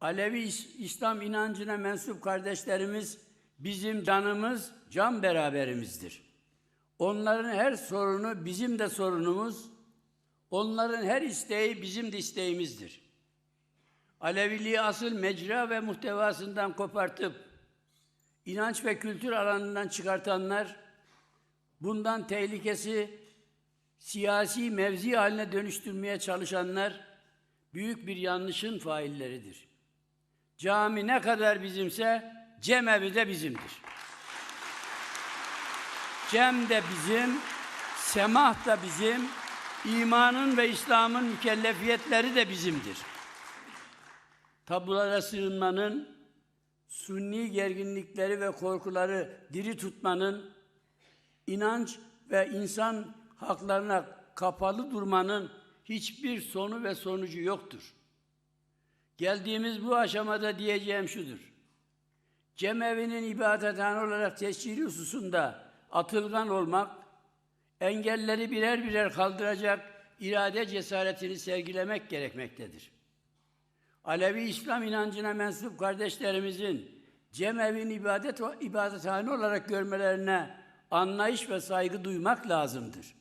Alevi İs- İslam inancına mensup kardeşlerimiz bizim canımız, can beraberimizdir. Onların her sorunu bizim de sorunumuz, onların her isteği bizim de isteğimizdir. Aleviliği asıl mecra ve muhtevasından kopartıp inanç ve kültür alanından çıkartanlar bundan tehlikesi siyasi mevzi haline dönüştürmeye çalışanlar büyük bir yanlışın failleridir. Cami ne kadar bizimse cemevi de bizimdir. Cem de bizim, semah da bizim, imanın ve İslam'ın mükellefiyetleri de bizimdir. Tabulara sığınmanın, sunni gerginlikleri ve korkuları diri tutmanın, inanç ve insan haklarına kapalı durmanın hiçbir sonu ve sonucu yoktur. Geldiğimiz bu aşamada diyeceğim şudur. Cemevinin ibadethane olarak tescili hususunda atılgan olmak, engelleri birer birer kaldıracak irade cesaretini sergilemek gerekmektedir. Alevi İslam inancına mensup kardeşlerimizin cemevin ibadet ibadethane olarak görmelerine anlayış ve saygı duymak lazımdır.